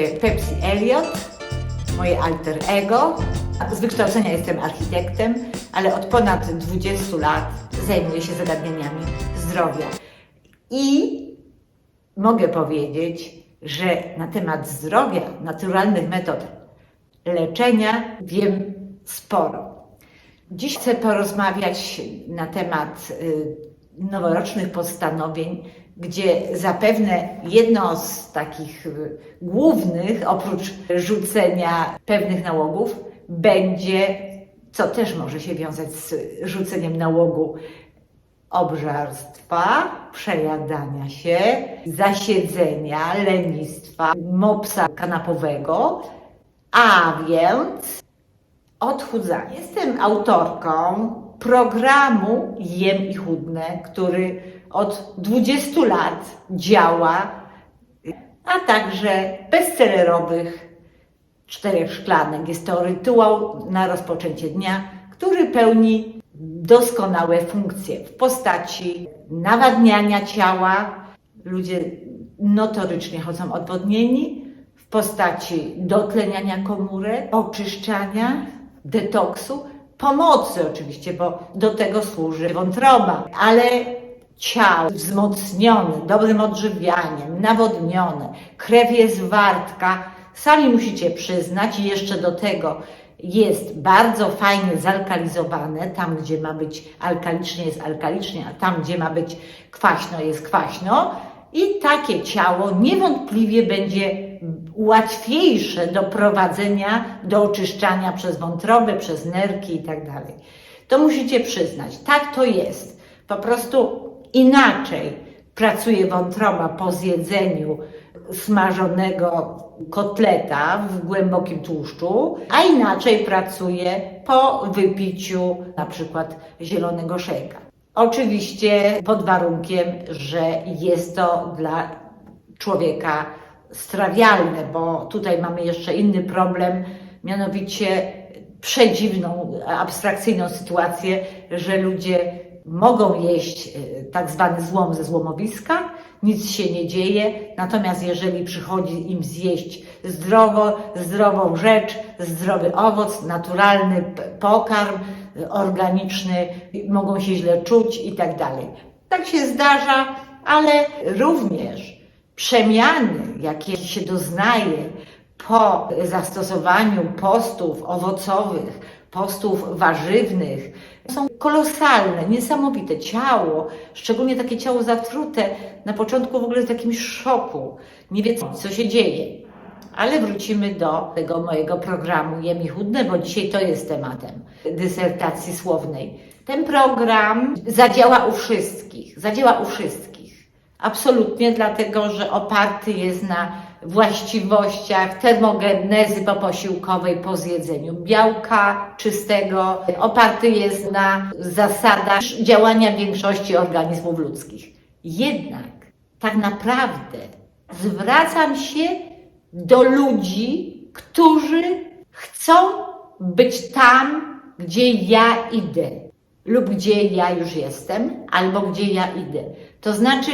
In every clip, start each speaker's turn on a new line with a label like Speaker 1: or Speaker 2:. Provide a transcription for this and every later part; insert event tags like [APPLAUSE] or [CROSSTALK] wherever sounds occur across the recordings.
Speaker 1: się Pepsi Elliot, moje alter ego. Z wykształcenia jestem architektem, ale od ponad 20 lat zajmuję się zagadnieniami zdrowia. I mogę powiedzieć, że na temat zdrowia, naturalnych metod leczenia wiem sporo. Dziś chcę porozmawiać na temat y, noworocznych postanowień, gdzie zapewne jedno z takich y, głównych, oprócz rzucenia pewnych nałogów, będzie, co też może się wiązać z rzuceniem nałogu, obżarstwa, przejadania się, zasiedzenia, lenistwa, mopsa kanapowego, a więc odchudzanie. Jestem autorką programu Jem i Chudnę, który od 20 lat działa, a także bestsellerowych czterech szklanek. Jest to rytuał na rozpoczęcie dnia, który pełni doskonałe funkcje w postaci nawadniania ciała. Ludzie notorycznie chodzą odwodnieni, w postaci dotleniania komórek, oczyszczania, detoksu, pomocy oczywiście, bo do tego służy wątroba, ale ciało wzmocnione, dobrym odżywianiem, nawodnione, krew jest wartka, sami musicie przyznać i jeszcze do tego jest bardzo fajnie zalkalizowane, tam gdzie ma być alkalicznie jest alkalicznie, a tam gdzie ma być kwaśno jest kwaśno i takie ciało niewątpliwie będzie łatwiejsze do prowadzenia, do oczyszczania przez wątrobę, przez nerki i tak dalej. To musicie przyznać, tak to jest. Po prostu inaczej pracuje wątroba po zjedzeniu smażonego kotleta w głębokim tłuszczu, a inaczej pracuje po wypiciu na przykład zielonego szejka. Oczywiście pod warunkiem, że jest to dla człowieka strawialne, bo tutaj mamy jeszcze inny problem, mianowicie przedziwną, abstrakcyjną sytuację, że ludzie mogą jeść e, tak zwany złom ze złomowiska, nic się nie dzieje, natomiast jeżeli przychodzi im zjeść zdrowo, zdrową rzecz, zdrowy owoc, naturalny pokarm, e, organiczny, mogą się źle czuć i tak dalej. Tak się zdarza, ale również przemiany, jakie się doznaje po zastosowaniu postów owocowych, postów warzywnych, są kolosalne, niesamowite. Ciało, szczególnie takie ciało zatrute, na początku w ogóle w takim szoku. Nie wie, co się dzieje. Ale wrócimy do tego mojego programu Jem i Chudne, bo dzisiaj to jest tematem dysertacji słownej. Ten program zadziała u wszystkich, zadziała u wszystkich. Absolutnie, dlatego że oparty jest na właściwościach termogenezy poposiłkowej po zjedzeniu białka czystego, oparty jest na zasadach działania większości organizmów ludzkich. Jednak tak naprawdę zwracam się do ludzi, którzy chcą być tam, gdzie ja idę, lub gdzie ja już jestem, albo gdzie ja idę. To znaczy,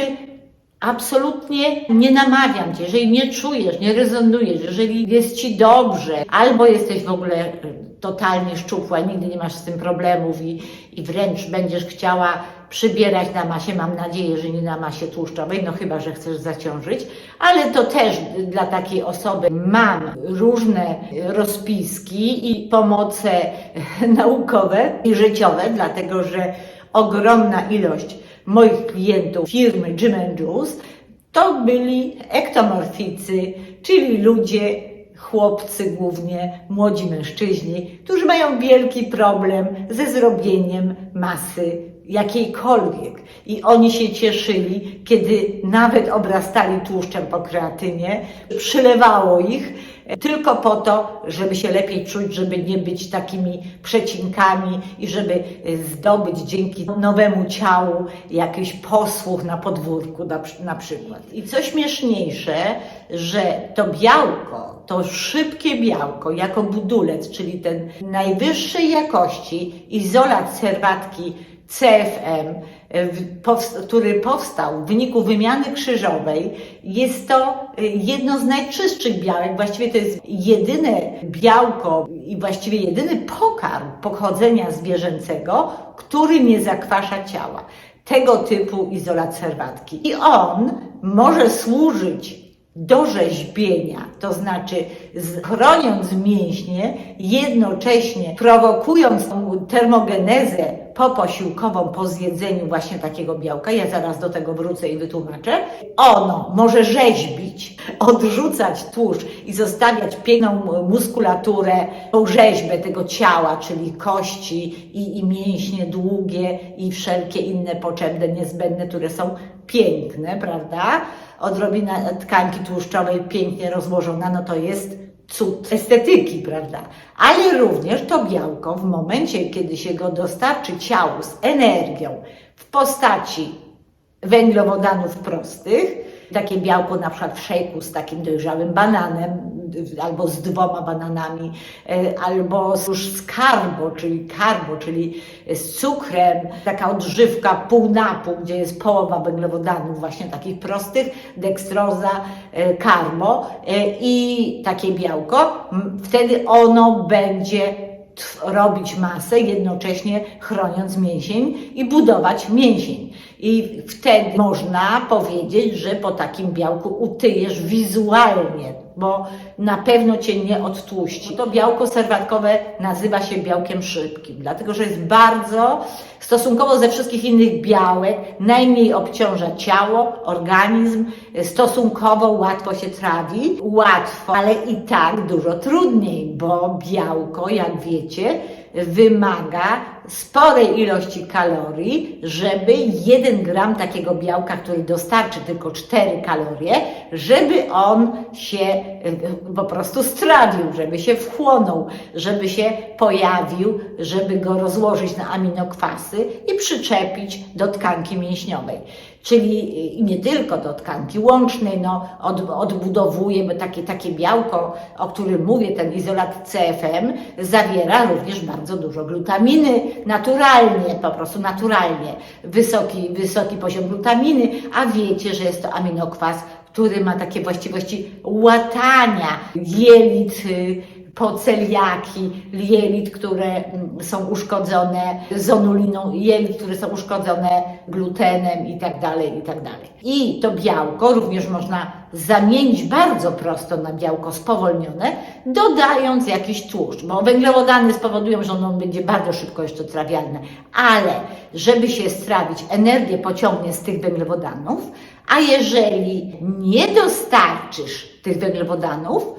Speaker 1: Absolutnie nie namawiam cię, jeżeli nie czujesz, nie rezonujesz, jeżeli jest ci dobrze, albo jesteś w ogóle e, totalnie szczupła, nigdy nie masz z tym problemów i, i wręcz będziesz chciała przybierać na masie, mam nadzieję, że nie na masie tłuszczowej, no chyba, że chcesz zaciążyć, ale to też dla takiej osoby mam różne rozpiski i pomoce [LAUGHS] naukowe i życiowe, dlatego że ogromna ilość moich klientów firmy Jim Juice to byli ektomorficy, czyli ludzie, chłopcy głównie, młodzi mężczyźni, którzy mają wielki problem ze zrobieniem masy jakiejkolwiek. I oni się cieszyli, kiedy nawet obrastali tłuszczem po kreatynie, przylewało ich tylko po to, żeby się lepiej czuć, żeby nie być takimi przecinkami i żeby zdobyć dzięki nowemu ciału jakiś posłuch na podwórku na, na przykład. I co śmieszniejsze, że to białko, to szybkie białko jako budulec, czyli ten najwyższej jakości izolat serwatki CFM który powstał w wyniku wymiany krzyżowej, jest to y, jedno z najczystszych białek. Właściwie to jest jedyne białko i właściwie jedyny pokarm pochodzenia zwierzęcego, który nie zakwasza ciała. Tego typu izolat serwatki. I on może służyć do rzeźbienia, to znaczy chroniąc mięśnie, jednocześnie prowokując termogenezę poposiłkową po zjedzeniu właśnie takiego białka, ja zaraz do tego wrócę i wytłumaczę, ono może rzeźbić, odrzucać tłuszcz i zostawiać piękną muskulaturę, tą rzeźbę tego ciała, czyli kości i, i mięśnie długie i wszelkie inne potrzebne, niezbędne, które są piękne, prawda? Odrobina tkanki tłuszczowej pięknie rozłożona, no to jest cud estetyki, prawda? Ale również to białko w momencie, kiedy się go dostarczy ciału z energią w postaci węglowodanów prostych, takie białko na przykład w szejku z takim dojrzałym bananem, albo z dwoma bananami, e, albo już z karbo, czyli karbo, czyli z cukrem, taka odżywka pół na pół, gdzie jest połowa węglowodanów właśnie takich prostych, dekstroza, e, karbo e, i takie białko, wtedy ono będzie robić masę, jednocześnie chroniąc mięsień i budować mięsień. I wtedy można powiedzieć, że po takim białku utyjesz wizualnie, bo na pewno cię nie odtłuści. To białko serwatkowe nazywa się białkiem szybkim, dlatego że jest bardzo, stosunkowo ze wszystkich innych białek, najmniej obciąża ciało, organizm, stosunkowo łatwo się trawi, łatwo, ale i tak dużo trudniej, bo białko, jak wiecie, wymaga sporej ilości kalorii, żeby 1 gram takiego białka, który dostarczy tylko 4 kalorie, żeby on się e, po prostu strawił, żeby się wchłonął, żeby się pojawił, żeby go rozłożyć na aminokwasy i przyczepić do tkanki mięśniowej. Czyli i nie tylko do tkanki łącznej, no, od, odbudowuje, bo takie, takie białko, o którym mówię, ten izolat CFM, zawiera również bardzo dużo glutaminy, naturalnie, po prostu naturalnie, wysoki, wysoki poziom glutaminy, a wiecie, że jest to aminokwas, który ma takie właściwości łatania jelit, y, po celiaki, jelit, które mm, są uszkodzone zonuliną, jelit, które są uszkodzone glutenem i tak dalej, i tak dalej. I to białko również można zamienić bardzo prosto na białko spowolnione, dodając jakiś tłuszcz, bo węglowodany spowodują, że ono będzie bardzo szybko jeszcze trawialne, ale żeby się strawić, energię pociągnie z tych węglowodanów, a jeżeli nie dostarczysz tych węglowodanów,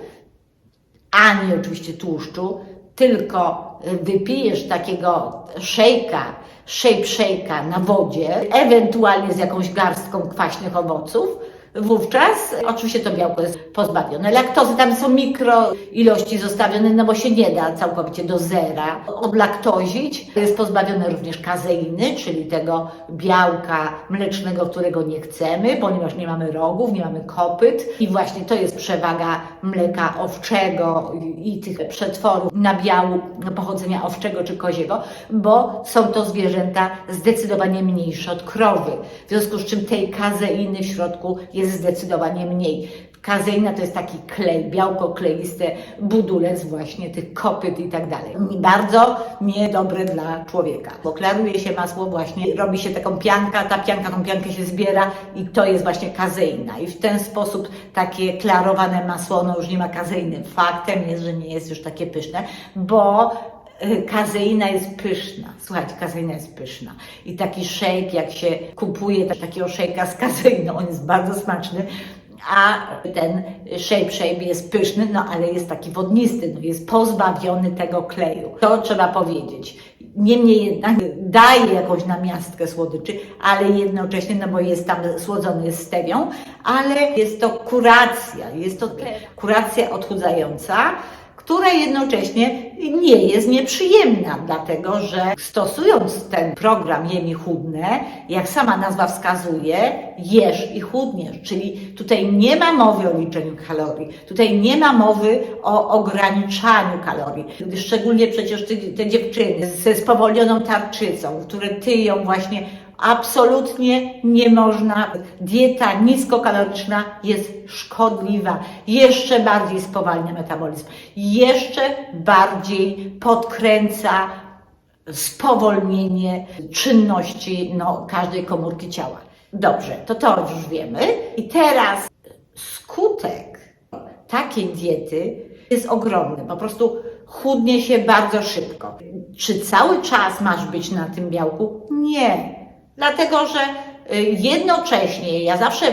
Speaker 1: ani oczywiście tłuszczu, tylko wypijesz takiego szejka, shape shake'a na wodzie, ewentualnie z jakąś garstką kwaśnych owoców, wówczas oczywiście to białko jest pozbawione laktozy. Tam są mikro ilości zostawione, no bo się nie da całkowicie do zera odlaktozić. Jest pozbawione również kazeiny, czyli tego białka mlecznego, którego nie chcemy, ponieważ nie mamy rogów, nie mamy kopyt. I właśnie to jest przewaga mleka owczego i tych przetworów nabiału pochodzenia owczego czy koziego, bo są to zwierzęta zdecydowanie mniejsze od krowy. W związku z czym tej kazeiny w środku jest zdecydowanie mniej. Kazeina to jest taki klej, białko kleiste, budulec właśnie tych kopyt i tak dalej. Bardzo niedobre dla człowieka, bo klaruje się masło właśnie, robi się taką pianka, ta pianka, tą piankę się zbiera i to jest właśnie kazeina. I w ten sposób takie klarowane masło, ono już nie ma kazeiny. Faktem jest, że nie jest już takie pyszne, bo Kazeina jest pyszna. Słuchajcie, kazeina jest pyszna. I taki shake, jak się kupuje ta- takiego shake'a z kazeiną, on jest bardzo smaczny. A ten shape shape jest pyszny, no ale jest taki wodnisty, no jest pozbawiony tego kleju. To trzeba powiedzieć. Niemniej jednak daje jakąś namiastkę słodyczy, ale jednocześnie, no bo jest tam słodzony jest stewią, ale jest to kuracja, jest to kuracja odchudzająca, która jednocześnie nie jest nieprzyjemna, dlatego że stosując ten program Jem i chudnę, jak sama nazwa wskazuje, jesz i chudniesz, czyli tutaj nie ma mowy o liczeniu kalorii, tutaj nie ma mowy o ograniczaniu kalorii. Szczególnie przecież te, te dziewczyny ze spowolnioną tarczycą, które tyją właśnie Absolutnie nie można. Dieta niskokaloryczna jest szkodliwa. Jeszcze bardziej spowalnia metabolizm. Jeszcze bardziej podkręca spowolnienie czynności no, każdej komórki ciała. Dobrze, to to już wiemy. I teraz skutek takiej diety jest ogromny. Po prostu chudnie się bardzo szybko. Czy cały czas masz być na tym białku? Nie. Dlatego, że y, jednocześnie ja zawsze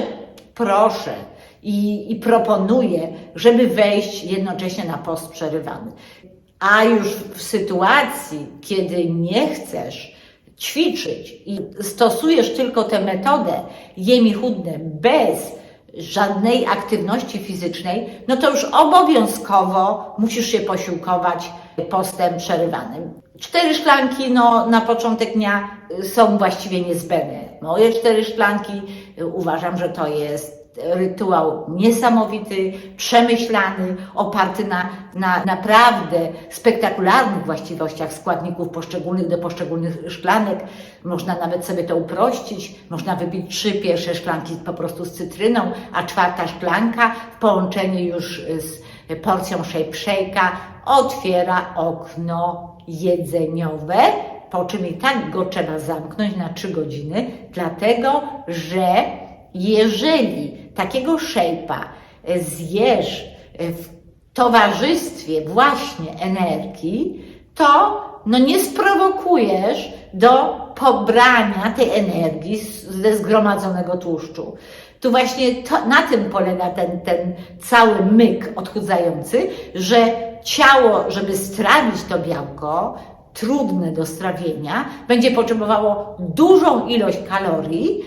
Speaker 1: proszę i, i proponuję, żeby wejść jednocześnie na post przerywany. A już w sytuacji, kiedy nie chcesz ćwiczyć i stosujesz tylko tę metodę jem i chudnę bez żadnej aktywności fizycznej, no to już obowiązkowo musisz się posiłkować postem przerywanym. Cztery szklanki no, na początek dnia y, są właściwie niezbędne. Moje cztery szklanki y, uważam, że to jest rytuał niesamowity, przemyślany, oparty na, na naprawdę spektakularnych właściwościach składników poszczególnych do poszczególnych szklanek. Można nawet sobie to uprościć. Można wypić trzy pierwsze szklanki po prostu z cytryną, a czwarta szklanka w połączeniu już z porcją shape shake'a otwiera okno jedzeniowe, po czym i tak go trzeba zamknąć na 3 godziny, dlatego że jeżeli takiego szejpa zjesz w towarzystwie właśnie energii, to no nie sprowokujesz do pobrania tej energii ze zgromadzonego tłuszczu. Tu właśnie to, na tym polega ten, ten cały myk odchudzający, że ciało, żeby strawić to białko, trudne do strawienia, będzie potrzebowało dużą ilość kalorii,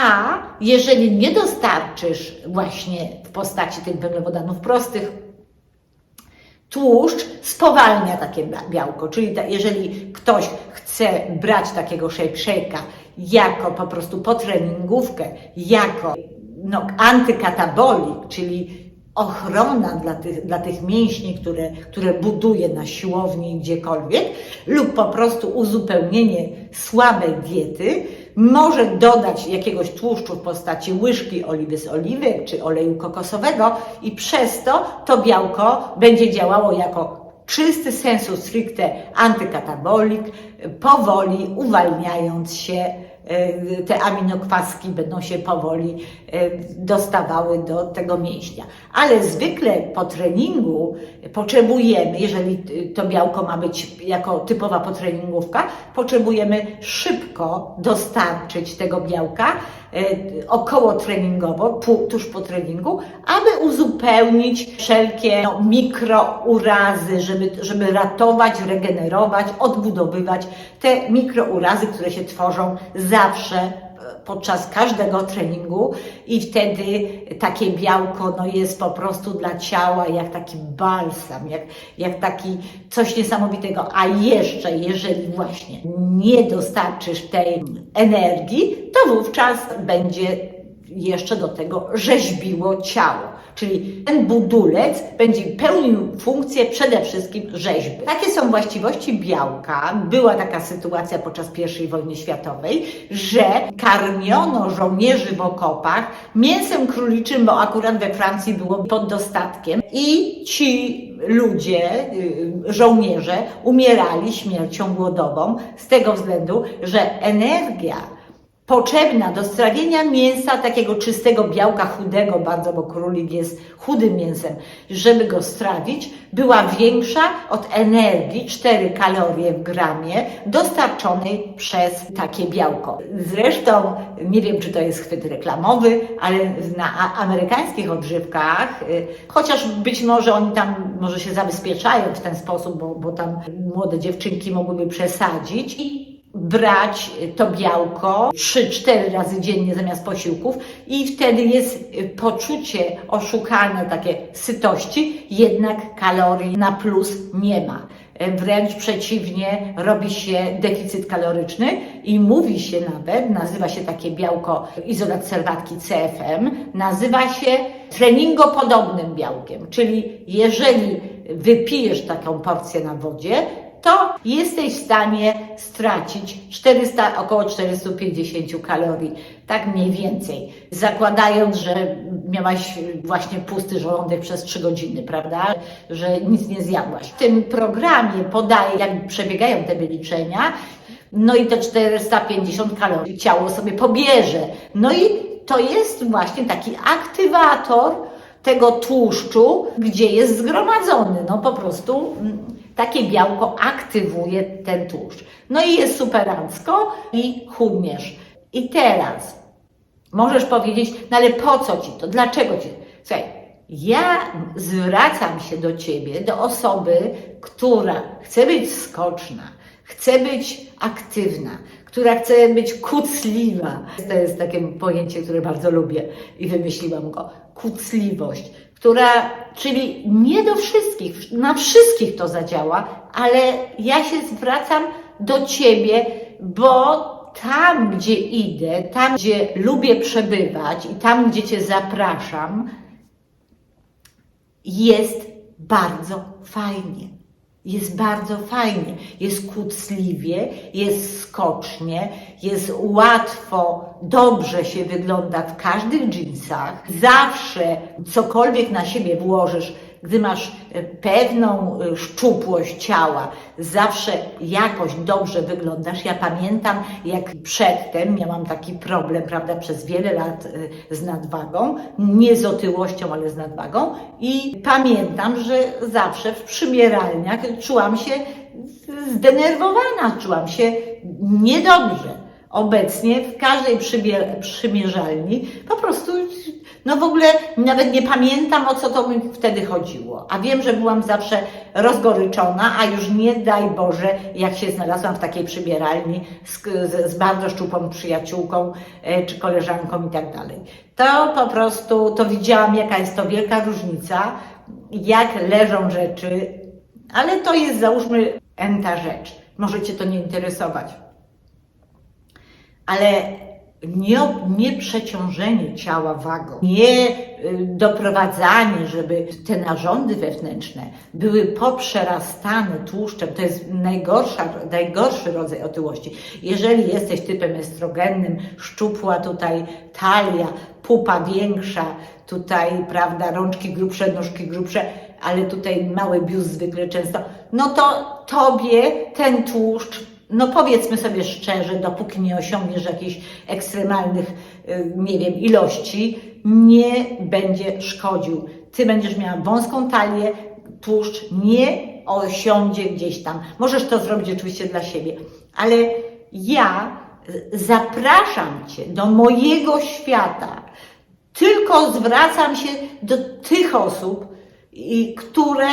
Speaker 1: a jeżeli nie dostarczysz właśnie w postaci tych węglowodanów prostych, tłuszcz spowalnia takie bia- białko. Czyli ta, jeżeli ktoś chce brać takiego shake jako po prostu potreningówkę, jako no, antykatabolik, czyli ochrona dla tych, dla tych mięśni, które, które buduje na siłowni gdziekolwiek, lub po prostu uzupełnienie słabej diety, może dodać jakiegoś tłuszczu w postaci łyżki oliwy z oliwek czy oleju kokosowego i przez to to białko będzie działało jako czysty sensu stricte antykatabolik, powoli uwalniając się, te aminokwaski będą się powoli e, dostawały do tego mięśnia. Ale zwykle po treningu potrzebujemy, jeżeli to białko ma być jako typowa potreningówka, potrzebujemy szybko dostarczyć tego białka e, około treningowo, tuż po treningu, aby uzupełnić wszelkie no, mikrourazy, żeby, żeby ratować, regenerować, odbudowywać te mikrourazy, które się tworzą zawsze e, podczas każdego treningu i wtedy takie białko no, jest po prostu dla ciała jak taki balsam, jak, jak taki coś niesamowitego. A jeszcze, jeżeli właśnie nie dostarczysz tej energii, to wówczas będzie jeszcze do tego rzeźbiło ciało. Czyli ten budulec będzie pełnił funkcję przede wszystkim rzeźby. Takie są właściwości białka. Była taka sytuacja podczas I wojny światowej, że karmiono żołnierzy w okopach mięsem króliczym, bo akurat we Francji było pod dostatkiem i ci ludzie, y, żołnierze umierali śmiercią głodową z tego względu, że energia potrzebna do strawienia mięsa, takiego czystego białka chudego bardzo, bo królik jest chudym mięsem, żeby go strawić, była większa od energii 4 kalorie w gramie dostarczonej przez takie białko. Zresztą, nie wiem czy to jest chwyt reklamowy, ale na amerykańskich odżywkach, y, chociaż być może oni tam może się zabezpieczają w ten sposób, bo, bo tam młode dziewczynki mogłyby przesadzić i brać to białko 3-4 razy dziennie zamiast posiłków i wtedy jest poczucie oszukane takie sytości, jednak kalorii na plus nie ma. Wręcz przeciwnie, robi się deficyt kaloryczny i mówi się nawet, nazywa się takie białko izolat serwatki CFM, nazywa się treningopodobnym białkiem, czyli jeżeli wypijesz taką porcję na wodzie, to jesteś w stanie stracić 400, około 450 kalorii, tak mniej więcej. Zakładając, że miałaś właśnie pusty żołądek przez 3 godziny, prawda? Że nic nie zjadłaś. W tym programie podaję, jak przebiegają te wyliczenia, no i te 450 kalorii ciało sobie pobierze. No i to jest właśnie taki aktywator tego tłuszczu, gdzie jest zgromadzony. No po prostu mm, takie białko aktywuje ten tłuszcz. No i jest superancko i chudniesz. I teraz możesz powiedzieć, no ale po co ci to? Dlaczego ci? Słuchaj, ja zwracam się do ciebie, do osoby, która chce być skoczna, chce być aktywna, która chce być kucliwa. To jest takie pojęcie, które bardzo lubię i wymyśliłam go. Kucliwość, która, czyli nie do wszystkich, na wszystkich to zadziała, ale ja się zwracam do ciebie, bo tam, gdzie idę, tam, gdzie lubię przebywać i tam, gdzie cię zapraszam, jest bardzo fajnie. Jest bardzo fajnie, jest kucliwie, jest skocznie, jest łatwo, dobrze się wygląda w każdych jeansach. Zawsze cokolwiek na siebie włożysz, gdy masz e, pewną e, szczupłość ciała, zawsze jakoś dobrze wyglądasz. Ja pamiętam, jak przedtem miałam taki problem, prawda, przez wiele lat e, z nadwagą, nie z otyłością, ale z nadwagą i pamiętam, że zawsze w przymieralniach czułam się zdenerwowana, czułam się niedobrze. Obecnie w każdej przymierzalni po prostu, no w ogóle nawet nie pamiętam o co to mi wtedy chodziło. A wiem, że byłam zawsze rozgoryczona, a już nie daj Boże, jak się znalazłam w takiej przybieralni z, z, z bardzo szczupłą przyjaciółką e, czy koleżanką i tak dalej. To po prostu, to widziałam jaka jest to wielka różnica, jak leżą rzeczy, ale to jest załóżmy enta rzecz. Może Cię to nie interesować ale nie, nie przeciążenie ciała wagą, nie y, doprowadzanie, żeby te narządy wewnętrzne były poprzerastane tłuszczem, to jest najgorsza, najgorszy rodzaj otyłości. Jeżeli jesteś typem estrogennym, szczupła tutaj talia, pupa większa, tutaj, prawda, rączki grubsze, nóżki grubsze, ale tutaj mały biust zwykle często, no to tobie ten tłuszcz no powiedzmy sobie szczerze, dopóki nie osiągniesz jakichś ekstremalnych, y, nie wiem, ilości, nie będzie szkodził. Ty będziesz miała wąską talię, tłuszcz nie osiądzie gdzieś tam. Możesz to zrobić oczywiście dla siebie, ale ja zapraszam Cię do mojego świata. Tylko zwracam się do tych osób, które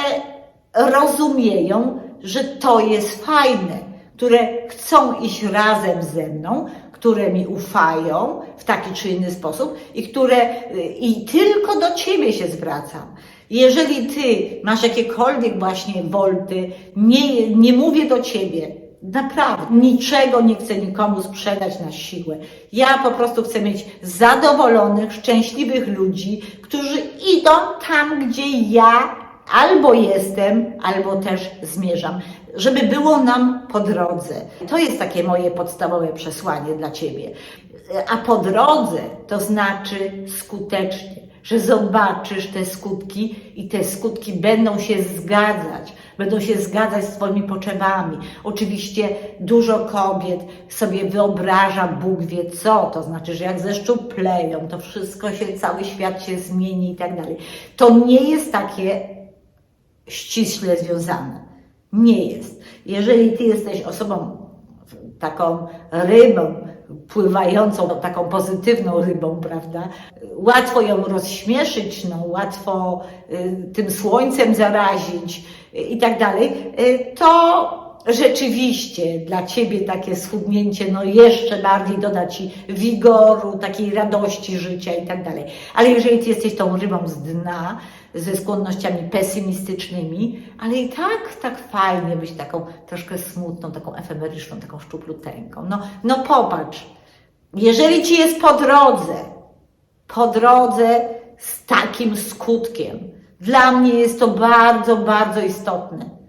Speaker 1: rozumieją, że to jest fajne które chcą iść razem ze mną, które mi ufają w taki czy inny sposób i które i tylko do ciebie się zwracam. Jeżeli ty masz jakiekolwiek właśnie wolty, nie, nie mówię do ciebie, Naprawdę, niczego nie chcę nikomu sprzedać na siłę. Ja po prostu chcę mieć zadowolonych, szczęśliwych ludzi, którzy idą tam, gdzie ja albo jestem, albo też zmierzam, żeby było nam po drodze. To jest takie moje podstawowe przesłanie dla Ciebie. A po drodze to znaczy skutecznie, że zobaczysz te skutki i te skutki będą się zgadzać, będą się zgadzać z Twoimi potrzebami. Oczywiście dużo kobiet sobie wyobraża, Bóg wie co, to znaczy, że jak zeszczupleją, to wszystko się, cały świat się zmieni i tak dalej. To nie jest takie ściśle związane. Nie jest. Jeżeli ty jesteś osobą taką rybą, pływającą, taką pozytywną rybą, prawda? Łatwo ją rozśmieszyć, no, łatwo y, tym słońcem zarazić y, i tak dalej, y, to rzeczywiście dla Ciebie takie schudnięcie, no jeszcze bardziej doda Ci wigoru, takiej radości życia i tak dalej. Ale jeżeli Ty jesteś tą rybą z dna, ze skłonnościami pesymistycznymi, ale i tak, tak fajnie być taką troszkę smutną, taką efemeryczną, taką szczupluteńką. No, no popatrz, jeżeli Ci jest po drodze, po drodze z takim skutkiem, dla mnie jest to bardzo, bardzo istotne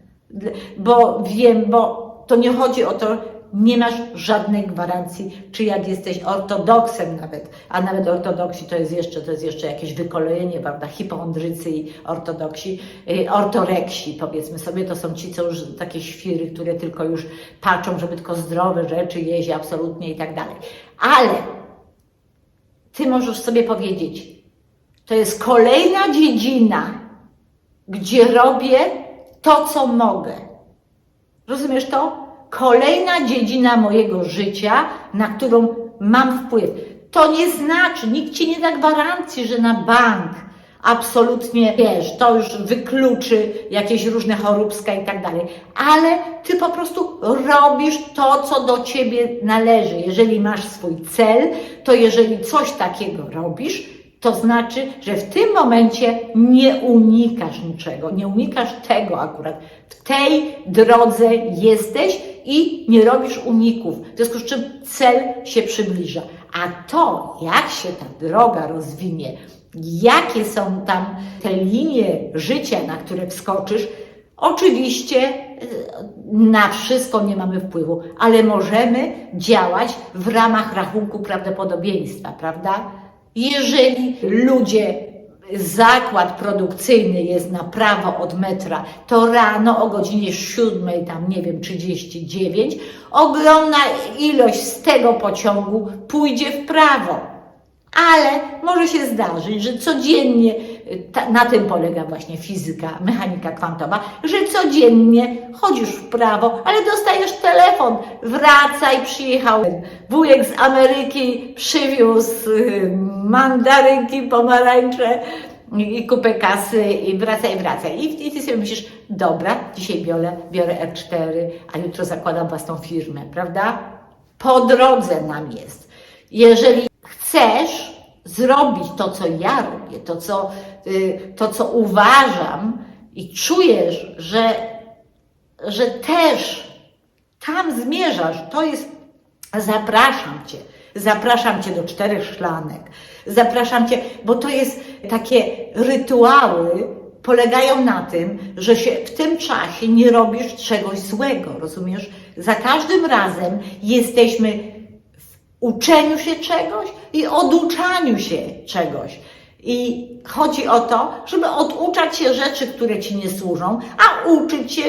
Speaker 1: Bo wiem, bo to nie chodzi o to, nie masz żadnej gwarancji, czy jak jesteś ortodoksem nawet, a nawet ortodoksi to jest jeszcze, to jest jeszcze jakieś wykolejenie, prawda, hipokondrycy i ortodoksi, y, ortoreksi powiedzmy sobie, to są ci, co już takie świry, które tylko już patrzą, żeby tylko zdrowe rzeczy jeść absolutnie i tak dalej. Ale ty możesz sobie powiedzieć, to jest kolejna dziedzina, gdzie robię to, co mogę. Rozumiesz to? Kolejna dziedzina mojego życia, na którą mam wpływ. To nie znaczy, nikt ci nie da gwarancji, że na bank absolutnie wiesz, to już wykluczy jakieś różne choróbska i tak dalej, ale ty po prostu robisz to, co do ciebie należy. Jeżeli masz swój cel, to jeżeli coś takiego robisz, to znaczy, że w tym momencie nie unikasz niczego, nie unikasz tego akurat. W tej drodze jesteś i nie robisz uników, w związku z czym cel się przybliża. A to, jak się ta droga rozwinie, jakie są tam te linie życia, na które wskoczysz, oczywiście y, na wszystko nie mamy wpływu, ale możemy działać w ramach rachunku prawdopodobieństwa, prawda? Jeżeli ludzie, zakład produkcyjny jest na prawo od metra, to rano o godzinie 7, tam nie wiem, 39, ogromna ilość z tego pociągu pójdzie w prawo. Ale może się zdarzyć, że codziennie, ta, na tym polega właśnie fizyka, mechanika kwantowa, że codziennie chodzisz w prawo, ale dostajesz telefon, wracaj, przyjechał wujek z Ameryki, przywiózł y, mandarynki, pomarańcze i kupę kasy i wracaj, wracaj. I, I ty sobie myślisz, dobra, dzisiaj biorę, biorę R4, a jutro zakładam własną firmę, prawda? Po drodze nam jest. Jeżeli chcesz zrobić to, co ja robię, to, co, y, to, co uważam i czujesz, że, że też tam zmierzasz, to jest, zapraszam Cię. Zapraszam Cię do czterech szklanek. Zapraszam Cię, bo to jest takie rytuały, polegają na tym, że się w tym czasie nie robisz czegoś złego, rozumiesz? Za każdym razem jesteśmy uczeniu się czegoś i oduczaniu się czegoś. I chodzi o to, żeby oduczać się rzeczy, które ci nie służą, a uczyć się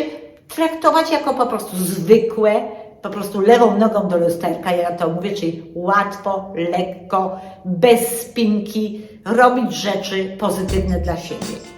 Speaker 1: traktować jako po prostu zwykłe, po prostu lewą nogą do lusterka, ja to mówię, czyli łatwo, lekko, bez spinki, robić rzeczy pozytywne dla siebie.